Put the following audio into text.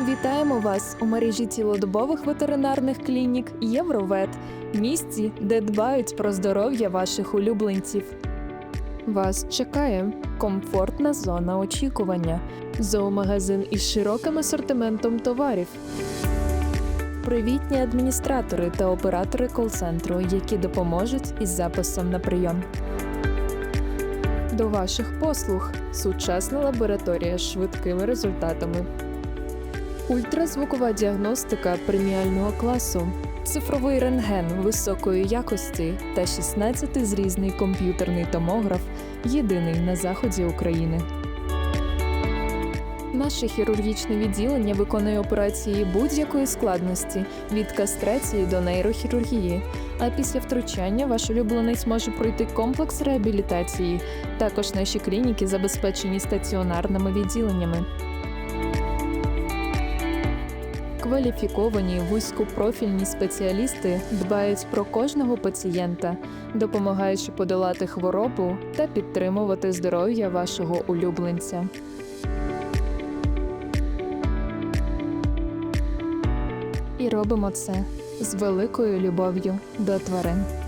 Вітаємо вас у мережі цілодобових ветеринарних клінік Євровет, місці, де дбають про здоров'я ваших улюбленців. Вас чекає комфортна зона очікування, зоомагазин із широким асортиментом товарів. Привітні адміністратори та оператори кол-центру, які допоможуть із записом на прийом. До ваших послуг сучасна лабораторія з швидкими результатами. Ультразвукова діагностика преміального класу, цифровий рентген високої якості та 16 зрізний комп'ютерний томограф єдиний на заході України. Наше хірургічне відділення виконує операції будь-якої складності від кастрації до нейрохірургії. А після втручання ваш улюбленець може пройти комплекс реабілітації. Також наші клініки забезпечені стаціонарними відділеннями. Кваліфіковані вузькопрофільні спеціалісти дбають про кожного пацієнта, допомагаючи подолати хворобу та підтримувати здоров'я вашого улюбленця. І робимо це з великою любов'ю до тварин.